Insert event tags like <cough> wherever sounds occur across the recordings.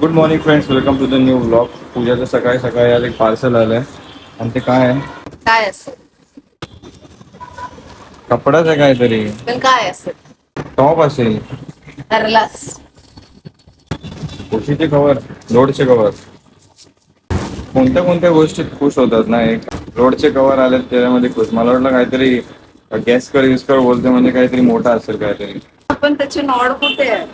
Good morning friends welcome to the new blog पूजाचं सकाळी सकाळी आज एक पार्सल आलंय आणि ते काय आहे? काय असेल? कपडाच आहे काहीतरी. पण काय असेल? टॉप असेल. खुशीचे कवर रोडचे कवर कोणत्या कोणत्या गोष्टीत खुश होतात ना? एक रोडचे कवर आले त्याच्यामध्ये खुश. मला वाटलं काहीतरी गॅस कर यूज कर बोलते म्हणजे काहीतरी मोठा असेल काहीतरी. पण त्याची नॉड कुठे आहे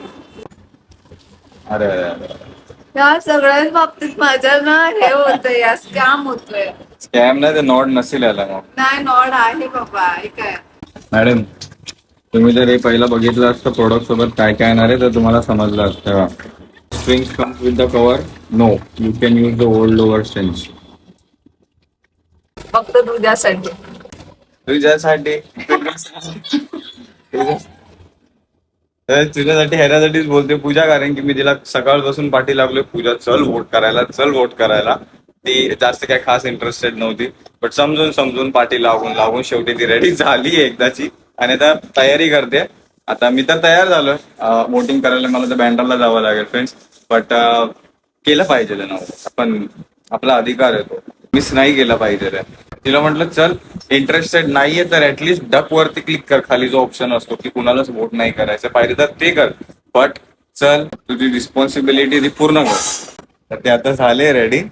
अरे अरे अरे. या सगळ्याच बाबतीत माझ्या ना हे होतंय या स्कॅम होतोय. स्कॅम नाही ते नॉट नसेल याला. मग नाही नॉड आहे बाबा हे काय मॅडम तुम्ही जर हे पहिलं बघितलं असतं प्रोडक्ट सोबत काय काय येणार आहे तर तुम्हाला समजलं असतं. Strings comes with the cover no you can use the old over strings फक्त तुझ्यासाठी. तर <laughs> तुझ्यासाठी ह्याच्यासाठीच बोलते पूजा कारण की मी तिला सकाळपासून पाठी लागलोय. पूजा चल वोट करायला चल वोट करायला. ती जास्त काय खास इंटरेस्टेड नव्हती. बट समजून समजून पाठी लागून लागून शेवटी ती रेडी झाली एकदाची. आणि आता तयारी करते. आता मी तर तयार झालोय. वोटिंग करायला मला तर बँडरला जावं लागेल फ्रेंड्स बट केलं पाहिजे ना हो. आपण आपला अधिकार आहे तो. मिस नाही केला पाहिजे रे. तिला म्हटलं चल इंटरेस्टेड नाहीये तर ऍटलीस्ट डक वरती क्लिक कर. खाली जो ऑप्शन असतो की कुणालाच वोट नाही करायचं. पाहिजे तर ते कर. बट चल तुझी रिस्पॉन्सिबिलिटी ती पूर्ण कर. तर ते आता झाले रेडी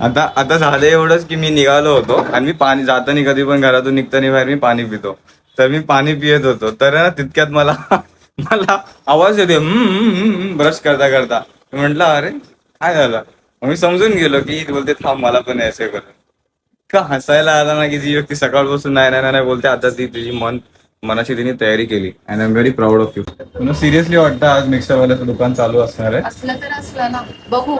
आता आता झालं एवढंच की मी निघालो होतो आणि मी पाणी जाताना कधी पण घरातून निघताना बाहेर मी पाणी पितो. तर मी पाणी पियत होतो. तर ना तितक्यात मला <laughs> मला आवाज येते ब्रश करता करता म्हटलं अरे काय झालं? मी समजून गेलो की बोलते थांब मला पण यायचं कर का हसायला आला ना की जी व्यक्ती सकाळपासून नाही नाही नाही बोलते आता ती तुझी मन मनाची तिने तयारी केली. And I am very proud of you तुला सिरियसली वाटतं आज मिक्सरवाल्याचं दुकान चालू असणार आहे? असलं तर असलं ना. बघू.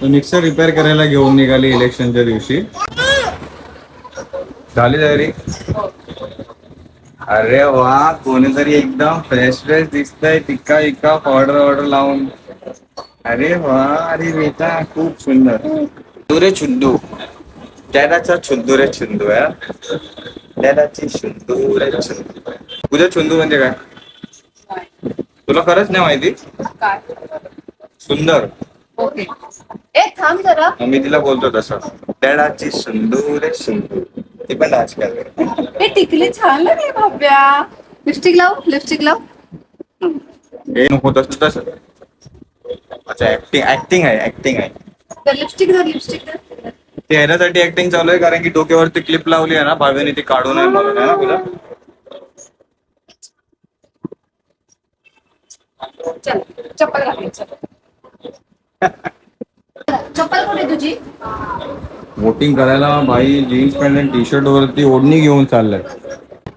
तो मिक्सर रिपेअर करायला घेऊन निघाली इलेक्शनच्या दिवशी. झाली तयारी? अरे वा कोणीतरी एकदम फ्रेश फ्रेश दिसतंय. टिक्का इक्का पावडर ऑर्डर लावून. अरे वा अरे बेटा खूप सुंदर. छुंदू रे छुंदू डॅडाचा छुंदू रे छुंदू या डॅडाची छुंदू रे छुंदू तुझ्या छुंदू म्हणजे काय? तुला खरंच नाही माहिती? काय? सुंदर. ओके. ए थांब जरा. मी तिला बोलतो तसं. डॅडाची सुंदू रे सुंदू ती पण डान्स करते. हे टिकली छान रे भाव्या. लिपस्टिक लाव लिपस्टिक लाव. हे नको तसं तसं. अच्छा ऍक्टिंग ऍक्टिंग आहे ऍक्टिंग आहे. लिपस्टिक धर लिपस्टिक धर. ते ह्याच्यासाठी ऍक्टिंग चालू आहे कारण की डोक्यावरती क्लिप लावली आहे ना भावेने ती काढू नये म्हणून आहे ना तुला चल चप्पल चल. चप्पल कुठे तुझी? वोटिंग करायला बाई जीन्स पॅन्ट आणि टी शर्ट वरती ओढणी घेऊन चाललाय.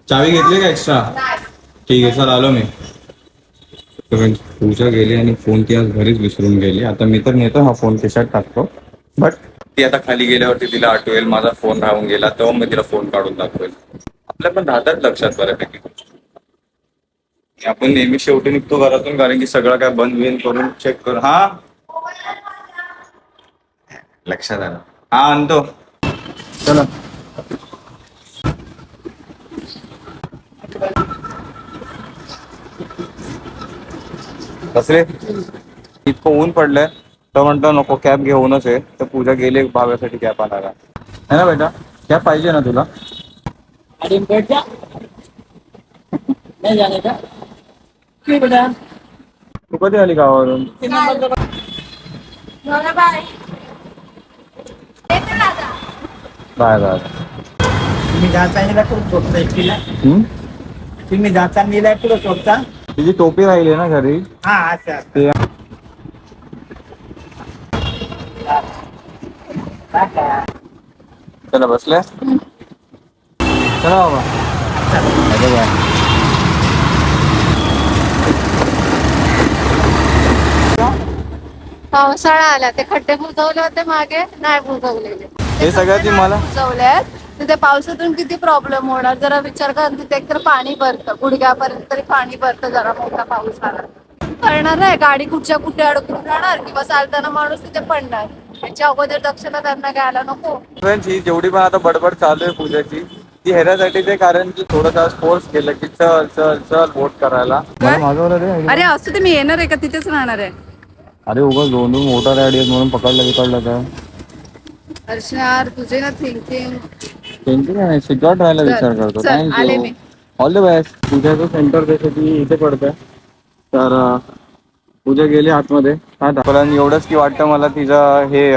चावी घेतली का एक्स्ट्रा ठीक आहे सर आलो मी. पूजा गेली आणि फोन ती आज घरीच विसरून गेली. आता मी तर नेतो हा फोन खिशात टाकतो. बट ती आता खाली गेल्यावरती तिला आठवेल माझा फोन राहून गेला तेव्हा मी तिला फोन काढून दाखवेल. आपल्या पण राहतात लक्षात बऱ्यापैकी. आपण नेहमी शेवटी निघतो घरातून कारण की सगळं काय बंद बिन करून चेक करून हा? लक्षात आलं. हा आणतो. चला. कसले? इतकं ऊन पडलंय. तर म्हणतो नको कॅब घेऊनच आहे तर पूजा गेली भाव्यासाठी कॅब आणायला. है ना बेटा? कॅब पाहिजे ना तुला? अरे बैठ जा. नहीं जाने का? क्यों बेटा. तू कधी आली गावावरून? बाय. बाय बाय तुम्ही जाता कुठं सोडता एकटीला? तुम्ही जाता गेला कुठं सोडता तिची टोपी राहिली ना घरी. हा अच्छा ते चला बसले. चला बाबा. अरे बाय पावसाळा आला ते खड्डे बुजवले होते मागे नाही बुजवलेले. हे सगळ्यात ती मला बुजवल्यात तिथे पावसातून किती प्रॉब्लेम होणार? जरा विचार कर तिथे एकतर पाणी भरतं. गुडघ्यापर्यंत तरी पाणी भरतं जरा मोठा पाऊस आला. करणार आहे गाडी कुठच्या कुठे अडकून राहणार किंवा चालताना माणूस तिथे पडणार. याच्या अगोदर दक्षता त्यांना घ्यायला नको. ही जेवढी पण आता बडबड चालू आहे पूजाची ती ह्याच्यासाठी ते कारण की थोडं फोर्स केलं की चल चल चल वोट करायला. मला मागवलं रे अरे असं ते मी येणार आहे का? तिथेच राहणार आहे. अरे उगा दोन दोन मोटर गाडी आहेत म्हणून पकडलं बिकडलं काय? अर्चना यार तुझे ना थिंकिंग त्यांची काय राहायला विचार करतो. चल, आले मी. Thank you all the best पूजाचं centre त्यासाठी इथे पडतंय तर अं, पूजा गेली आतमध्ये. दाखवलं एवढंच की वाटतं मला तिचं हे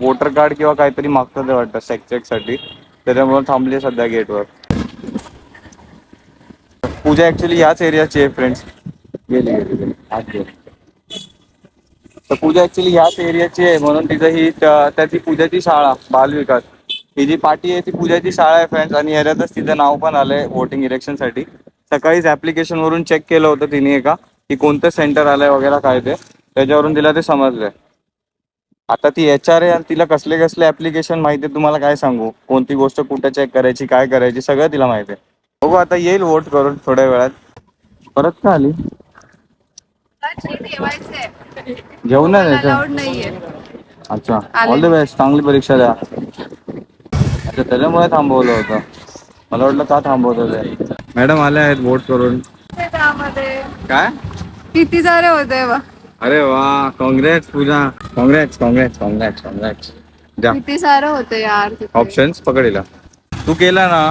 वोटर कार्ड किंवा काहीतरी मागतं ते वाटतं सेक चेकसाठी त्याच्यामुळे थांबली सध्या गेटवर. पूजा ऍक्च्युली याच एरियाची आहे फ्रेंड्स गेली गेली गेली. आत गेली. तर पूजा ऍक्च्युली ह्याच एरियाची आहे म्हणून तिचं ही त्या त्या ती पूजाची शाळा बालविकास. ही जी पार्टी आहे ती पूजाची शाळा आहे फ्रेंड्स आणि ह्याच्यातच तिचं नाव पण आलंय वोटिंग इलेक्शनसाठी सकाळीच ऍप्लिकेशन वरून चेक केलं होतं तिने एका. की कोणतं सेंटर आलंय वगैरे काय ते त्याच्यावरून तिला ते समजलंय. आता ती एच आर आहे आणि तिला कसले कसले ऍप्लिकेशन माहिती आहे तुम्हाला काय सांगू? कोणती गोष्ट कुठे चेक करायची काय करायची सगळं तिला माहिती आहे. बघू आता येईल वोट करून थोड्या वेळात. परत का आली? नाही अलाउड नाहीये. अच्छा. ऑल द बेस्ट चांगली परीक्षा द्या. अच्छा त्याच्यामुळे थांबवलं होतं. मला वाटलं का थांबवत होते मॅडम आले आहेत वोट करून. त्यामध्ये काय? किती सारे होते बा. अरे वा काँग्रेस पूजा. काँग्रेस काँग्रेस काँग्रेस काँग्रेस जा. किती सारं होते यार तिथे. ऑप्शन्स पकडिला. तू केला ना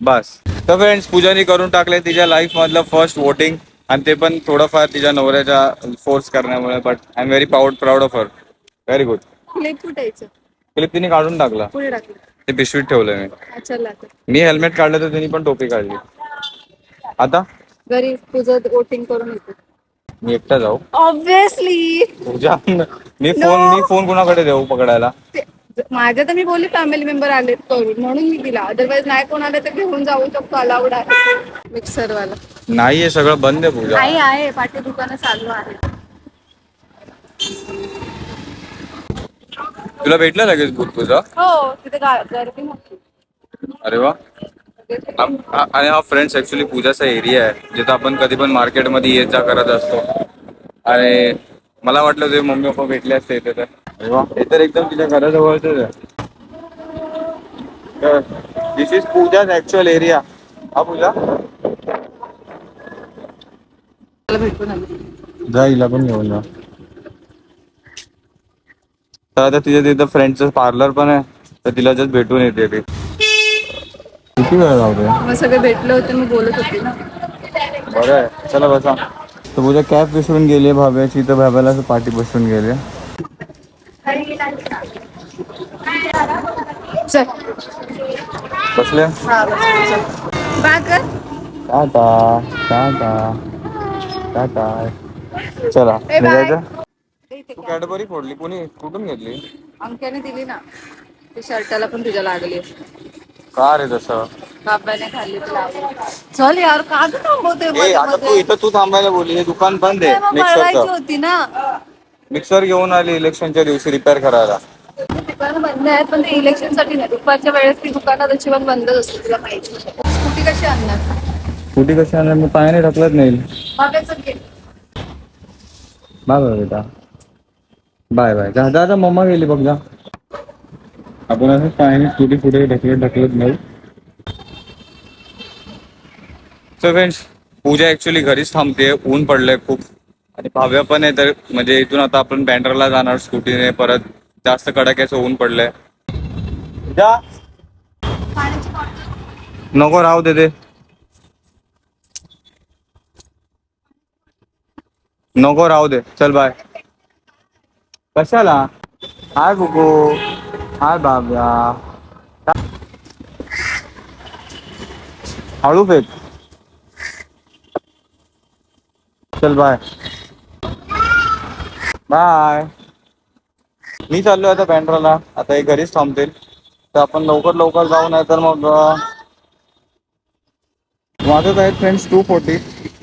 बस. तर फ्रेंड्स पूजाने करून टाकले तिच्या लाईफ मधलं फर्स्ट वोटिंग आणि ते पण थोडंफार तिच्या नवऱ्याच्या फोर्स करण्यामुळे but I am very proud proud of her very good clip कुठायचं clip तिने काढून टाकला. पुढे टाकलं. ते पिशवीत ठेवलं मी. मी हेल्मेट काढलं तर त्यांनी पण टोपी काढली. आता? घरी तुझं वोटिंग करून येतो. मी एकटा जाऊ. ऑब्विसली तुझ्या मी फोन मी फोन कुणाकडे देऊ पकडायला? माझ्या तर मी बोलली फॅमिली मेंबर आले करून म्हणून मी दिला. अदरवाईज नाही कोण आले तर घेऊन जाऊ शकतो अलाउड आहे. मिक्सर वाला नाही हे सगळं बंद आहे पूजा. नाही आहे. पाठी दुकानं चालू आहे. तुला भेटलं लगेच बुक तुझं? हो तिथे गा- गर्दी नव्हती अरे वा. आणि हा फ्रेंड्स ऍक्च्युली पूजाचा एरिया आहे. जिथं आपण कधी पण मार्केटमध्ये येत जा करत असतो. आणि मला वाटलं ते मम्मी पप्पा भेटले असते इथे तर. अरे वा. हे तर एकदम तिच्या घराजवळच आहे. दिस इज पूजाच ऍक्च्युअल एरिया हा पूजा? जाईला पण घेऊन जा. तर आता तिच्या तिथं फ्रेंडचं पार्लर पण आहे. तर तिला जस्ट भेटून येते ती. किती वेळ लावते मग सगळे भेटले होते मी बोलत होते ना. बरं आहे. चला बसा. तर पूजा कॅब विसरून गेली भाव्याची तर भाव्याला असं पाठी बसून गेले चल. बसले? कर टाटा टाटा टाटा. चला बाय. निघायचं? तू कॅडबरी फोडली? कोणी? कुठून घेतली? अंक्याने दिली ना. ती शर्टाला पण तुझ्या लागली. का रे तसं? बाबाने चल यार का तू थांबवते ए मध्ये आता तू मध्ये? इथं तू थांबायला बोलली हे दुकान बंद आहे मग मिक्सरचं होती ना. मिक्सर घेऊन आली इलेक्शनच्या दिवशी रिपेअर करायला. दुकानं बंद आहेत पण ते इलेक्शनसाठी नाही. दुपारच्या वेळेस ती दुकानं तशी पण बंदच असते तुला माहिती स्कूटी कशी आणणार? स्कूटी कशी आणणार? मी पायाने ढकलत नाही. घे. बाय बाय बेटा. Bye bye. जा जा जा मम्मा गेली बघ जा. आपण असं पायाने स्कूटी पुढे ढकलत ढकलत नाही. सो फ्रेंड्स पूजा ऍक्च्युली घरीच थांबते ऊन पडलंय खूप. आणि भाव्या पण आहे तर म्हणजे इथून आता आपण बँड्राला जाणार स्कूटीने परत. जास्त कडाक्याचं ऊन पडलंय. जा. नको राहू दे ते. नको राहू दे. चल बाय कशाला? हाय बुकू हाय बाब्या. हळू फेक. चल बाय बाय मी चाललोय आता बँड्राला आता हे घरीच थांबतील. तर आपण लवकर लवकर जाऊ नाही तर मग अं, वाजत आहेत फ्रेंड्स टू फोर्टी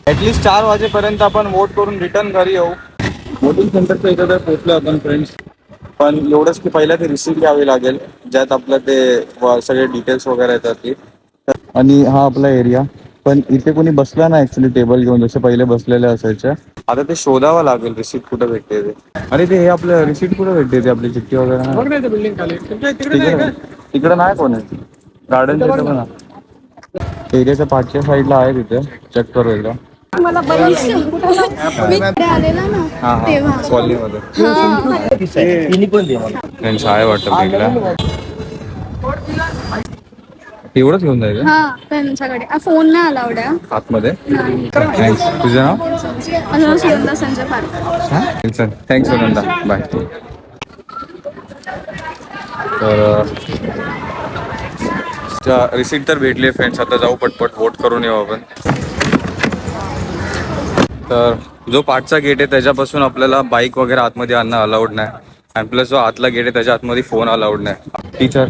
ऍटलिस्ट चार वाजेपर्यंत आपण वोट करून रिटर्न घरी येऊ. वोटिंग सेंटरच्या इथं तर पोहोचलो आपण फ्रेंड्स पण एवढंच की पहिला ते रिसिप्ट घ्यावी लागेल ज्यात आपलं ते व- सगळे डिटेल्स वगैरे येतात ती. आणि हा आपला एरिया पण इथे कोणी बसला ना ऍक्च्युली टेबल घेऊन जसे पहिले बसलेले असायचे. आता ते शोधावं लागेल रिसिप्ट कुठं भेटते ते. अरे ते हे आपलं रिसिप्ट कुठं भेटते ते आपली चिठ्ठी वगैरे नाही? बिल्डिंग खाली. तिकडे तिकडे नाही कोण. गार्डन एरियाच्या पाठच्या साईडला आहे तिथे चेक करू एकदा. मला बरीच मी इकडे आलेला ना हा तेव्हा. हा कॉलनीमध्ये. हा. तिन्ही पण दे मला. त्यांचं आहे वाटतं बेगला एवढंच घेऊन जायचं? हा त्यांच्याकडे. फोन नाही अलाउड आहे. आतमध्ये? नाही. थँक्स तुझं नाव? सुगंधा संजय पारकर थँक्स सुनंदा बाय तर रिसीट तर भेटली फ्रेंड्स आता जाऊ पटपट. वोट करून येऊ आपण. तर जो पाठचा गेट आहे त्याच्यापासून आपल्याला बाईक वगैरे आतमध्ये आणणं अलाउड नाही. आणि प्लस जो आतला गेट आहे त्याच्या आतमध्ये फोन अलाउड नाही. टीचर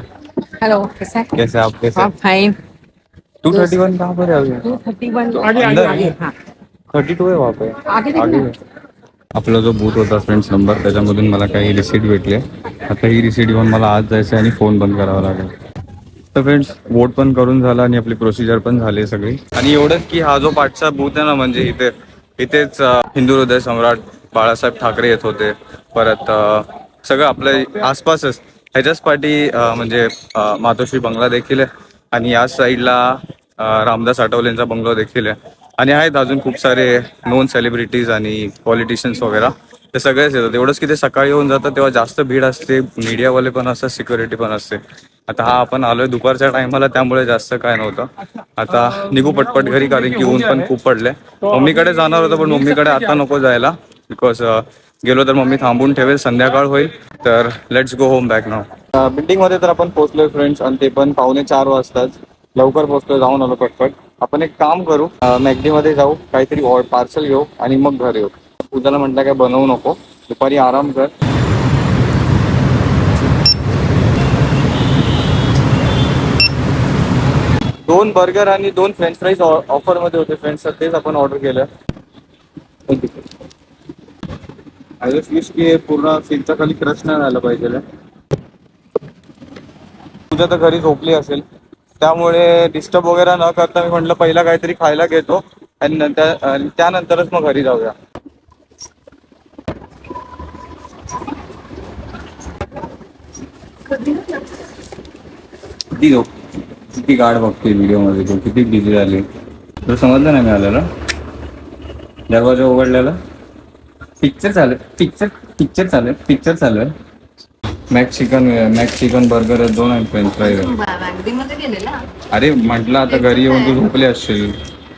हेलो कैसा है? कैसे आप कैसे? आप फाइन टू थर्टी वन कहाँ पर है अभी? टू थर्टी वन अंदर? है? हाँ। थर्टी टू आहे वहाँ पे। आगे देखना। आगे आपला जो बूथ होता फ्रेंड्स नंबर त्याच्यामधून मला काही रिसीट भेटली. आता ही रिसीट घेऊन मला आज जायचं आहे आणि फोन बंद करावा लागेल. तर फ्रेंड्स वोट पण करून झाला आणि आपली प्रोसिजर पण झाली सगळी. आणि एवढंच की हा जो पाठचा बूथ आहे ना म्हणजे इथे इथेच हिंदू हृदय सम्राट बाळासाहेब ठाकरे येत होते. परत सगळं आपल्या आसपासच. ह्याच्याच पाठी म्हणजे मातोश्री बंगला देखील आहे. आणि या साईडला रामदास आठवलेंचा बंगलो देखील आहे. आणि आहेत अजून खूप सारे नोन सेलिब्रिटीज आणि पॉलिटिशियन्स वगैरे. ते सगळेच येतात. एवढंच की ते सकाळी येऊन जातात तेव्हा जास्त भीड असते. मीडियावाले पण असतात सिक्युरिटी पण असते. आता हा आपण आलोय दुपारच्या टायमाला त्यामुळे जास्त काय नव्हतं. आता निघू पटपट घरी कारण की ऊन पण खूप पडले मम्मीकडे जाणार होतं पण मम्मीकडे आता नको जायला. बिकॉज गेलो तर मम्मी थांबून ठेवेल संध्याकाळ होईल. तर लेट्स गो होम बॅक नाव बिल्डिंगमध्ये तर आपण पोहोचलोय फ्रेंड्स आणि ते पण पावणे चार वाजताच. लवकर पोहोचलोय जाऊन आलो पटपट. आपण एक काम करू. मॅगडी मध्ये जाऊ काहीतरी पार्सल घेऊ आणि मग घर येऊ. उद्याला म्हटलं काय बनवू नको. दुपारी आराम कर. दोन बर्गर आणि दोन फ्रेंच फ्राईज ऑफरमध्ये होते फ्रेंड्स तेच आपण ऑर्डर केलं. आय जस्ट विश की पूर्ण सीटच्या खाली क्रश नाही राहिला पाहिजे तुझ्या तर घरी झोपली असेल. त्यामुळे डिस्टर्ब वगैरे न करता मी म्हटलं पहिला काहीतरी खायला घेतो. आणि नंतर आणि त्यानंतरच मग घरी जाऊया. किती झोप किती गाड बघते व्हिडिओमध्ये तू किती बिझी झाली. तुला समजलं नाही मिळालेलं? दरवाजा उघडलेला? पिक्चर चालू पिक्चर पिक्चर चालू पिक्चर चालू आहे. Mac chicken Mac chicken burger दोन आहे फ्रेंच फ्राईज अरे म्हटलं आता घरी येऊन तू झोपले असशील.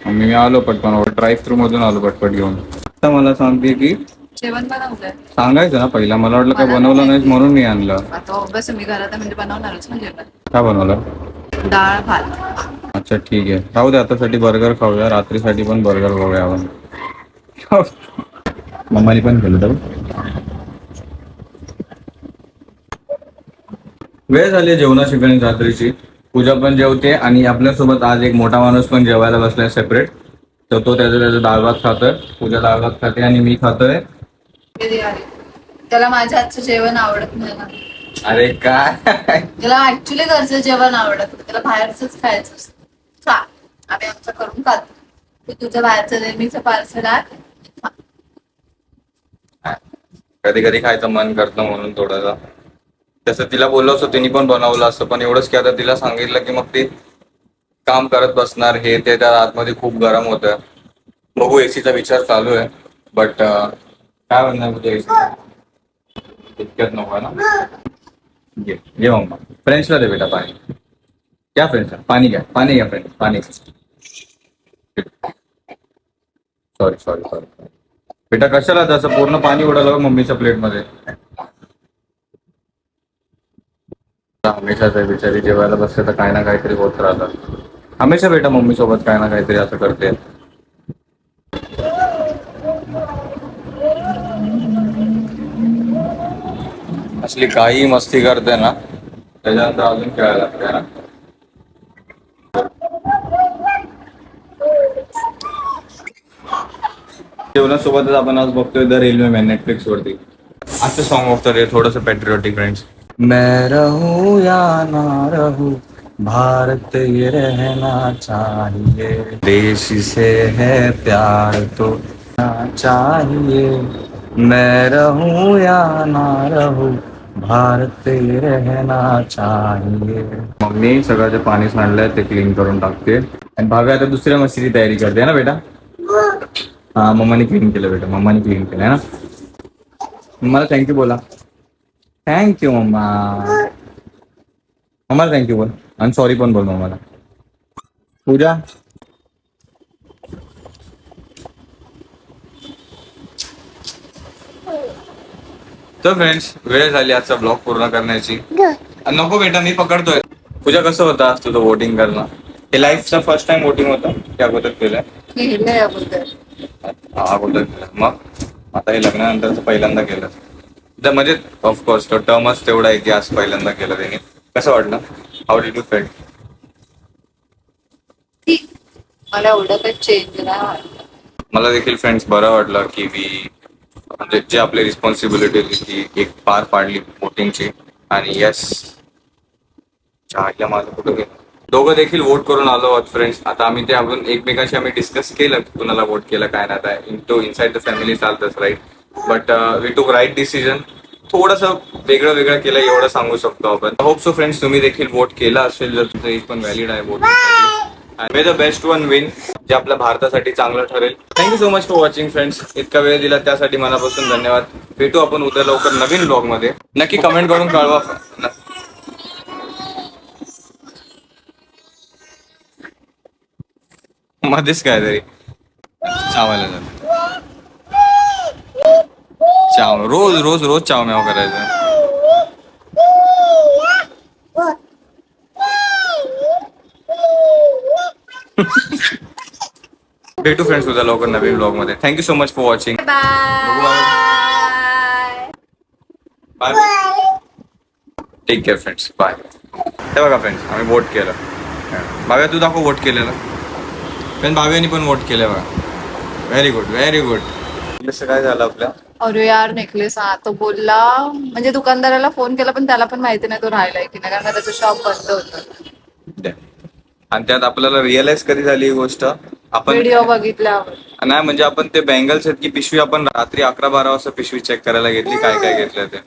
मी आलो पटकन ड्राईव्ह थ्रू मधून आलो पटपट घेऊन. आता मला सांगते की जेवण बनवलंय. सांगायचं ना पहिला मला वाटलं काय बनवलं नाही म्हणून मी आणलं. आता ऑब्विस मी घरात आहे म्हणजे बनवणारच ना जेवण. काय बनवलं? डाळ भात. अच्छा ठीक आहे. राहू दे आतासाठी बर्गर खाऊया रात्रीसाठी पण बर्गर खाऊया आपण. मम्मानी पण केलं तर. वेळ झाली आहे जेवणा शिकणी रात्रीची. पूजा पण जेवते आणि आपल्यासोबत आज एक मोठा माणूस पण जेवायला बसलाय सेपरेट तर तो त्याचं त्याचं डाळ भात खातोय. पूजा डाळ भात खाते आणि मी खातोय. त्याला माझ्या हातचं जेवण आवडत नाही ना. अरे काय? त्याला ऍक्च्युली घरचं जेवण आवडत नाही. त्याला बाहेरच खायचं असतं. खा. आम्ही आमचं करून खातो. तू तुझं बाहेरचं नेहमीचं पार्सल आहे खा. कधी कधी खायचं मन करतं म्हणून थोडंसं. तसं तिला बोललो असतो तिने पण बनवलं असतं. पण एवढंच की आता तिला सांगितलं की मग ती काम करत बसणार. हे ते त्या आतमध्ये खूप गरम होतं. बघू एसीचा विचार चालू आहे. बट काय म्हणणार तुझ्या एसी इतक्यात नको ना? घे घे मग फ्रेंड्सला दे बेटा पाणी. घ्या फ्रेंड्सला पाणी घ्या. पाणी घ्या फ्रेंड्स पाणी सॉरी सॉरी सॉरी बेटा कशाला तसं पूर्ण पाणी उडालं मम्मीच्या प्लेटमध्ये? हमेशाच आहे बिचारी जेवायला बसते तर काय ना काहीतरी होत राहतं. हमेशा बेटा मम्मी सोबत काय ना काहीतरी असं करते. असली काही मस्ती करते ना। त्याच्यानंतर आपण आज बघतोय द रेल्वे मॅन नेटफ्लिक्स वरती आजचं सॉन्ग बघतो रे थोडस फ्रेंड्स मैं रहूँ या ना रहूँ, भारत ये रहना चाहिए। देश से है प्यार तो चाहिए। मैं रहूँ या ना रहूँ भारत रहना चाहिए। मम्मी सगळं जे पाणी सांडलंय ते क्लीन करून टाकते. आणि भाव्या आता दुसऱ्या मशीची तयारी करते ना बेटा? हा मम्माने क्लीन केलं बेटा मम्माने क्लीन केलं ना? मम्माला थँक्यू बोला. थँक्यू मम्मा. मम्माला थँक्यू बोल. आणि सॉरी पण बोल मम्माला. पूजा? तर फ्रेंड्स वेळ झाली आजचा ब्लॉग पूर्ण करण्याची. नको बेटा मी पकडतोय. पूजा कसं होता आज तुझं वोटिंग करणं? हे लाईफचा फर्स्ट टाइम वोटिंग होतं की अगोदर केलंय. केलंय अगोदर. केलं मग? आता हे लग्नानंतरच पहिल्यांदा केलं. तर म्हणजे ऑफकोर्स तो टर्मच तेवढा आहे की आज पहिल्यांदा केलं त्यांनी. कसं वाटलं? हाऊ डिड यू फेल ठीक मला देखील फ्रेंड्स बरं वाटलं की मी म्हणजे जे आपली रिस्पॉन्सिबिलिटी होती ती एक पार पाडली वोटिंगची आणि यस चहाच्या माझं कुठं गेलं? दोघं देखील वोट करून आलो आहोत फ्रेंड्स आता आम्ही ते आपण एकमेकांशी आम्ही डिस्कस केलं की कुणाला वोट केलं काय नाही. आता in to inside the family चालतंच right but we took right decision थोडंसं वेगळं वेगळं केलं एवढं सांगू शकतो आपण. होप सो फ्रेंड्स तुम्ही देखील वोट केला असेल जर तुमचं एज पण व्हॅलिड आहे vote may the best one win जे आपल्या भारतासाठी चांगलं ठरेल. Thank you so much for watching friends इतका वेळ दिला त्यासाठी मनापासून धन्यवाद. भेटू आपण उद्या लवकर नवीन ब्लॉगमध्ये नक्की कमेंट करून कळवा. मध्येच काय तरी चावायला जात चाव रोज रोज रोज चाव म्याव करायचं. भेटू फ्रेंड्स उद्या लवकर नवीन ब्लॉगमध्ये. Thank you so much for watching bye bye take care friends bye हे बघा फ्रेंड्स आम्ही वोट केलं. भाव्या तू दाखव वोट केलेलं. फ्रेंड भाव्यानी पण वोट केलं बघा. व्हेरी गुड व्हेरी गुड कसं काय झालं आपल्या? अरे यार नेकलेस हा तो बोलला. म्हणजे दुकानदाराला फोन केला पण त्याला पण माहिती नाही तो राहिलाय की नाही कारण त्याचं शॉप बंद होतं. आणि त्यात आपल्याला रिअलाइज कधी झाली ही गोष्ट? आपण व्हिडिओ बघितल्यावर. नाही म्हणजे आपण ते बँगल्स आहेत की पिशवी आपण रात्री अकरा बारा वाजता पिशवी चेक करायला घेतली काय काय घेतलं ते.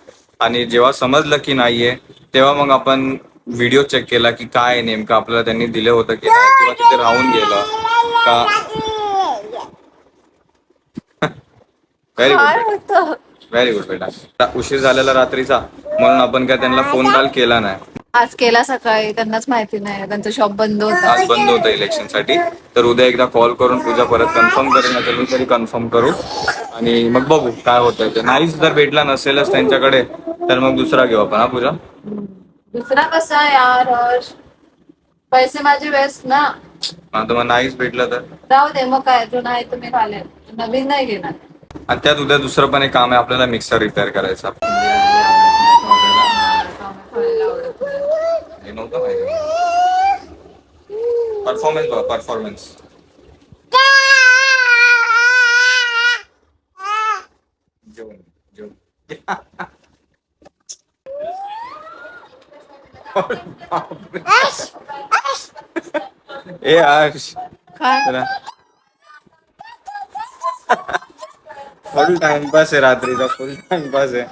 आणि जेव्हा समजलं की नाहीये तेव्हा मग आपण व्हिडिओ चेक केला की काय नेमकं? आपल्याला त्यांनी दिलं होतं की नाही किंवा तिथे राहून गेलं का? व्हेरी गुड व्हेरी गुड बेटा. उशीर झालेला रात्रीचा. म्हणून आपण काय त्यांना फोन कॉल केला नाही. आज केला सकाळी त्यांनाच माहिती नाही त्यांचं शॉप बंद होतं. आज बंद होतं इलेक्शनसाठी तर उद्या एकदा कॉल करून पूजा परत कन्फर्म करेन असेल तरी कन्फर्म करू. आणि मग बघू काय होतंय ते. नाहीच जर भेटला नसेलच त्यांच्याकडे तर मग दुसरा घेऊ आपण हा पूजा? दुसरा कसा यार हर्ष? पैसे माझे वेस्ट ना. आता मग नाहीच भेटलं तर? राहू दे मग काय जो नाही तुम्ही घालेल. नवीन नाही घेणार. आणि त्यात उद्या दुसरं पण एक काम आहे आपल्याला मिक्सर रिपेअर करायचा. परफॉर्मन्स बघा परफॉर्मन्स जेवण जेवण ए आश काय जरा फुल टाइमपास आहे रात्रीचा फुल टाइमपास आहे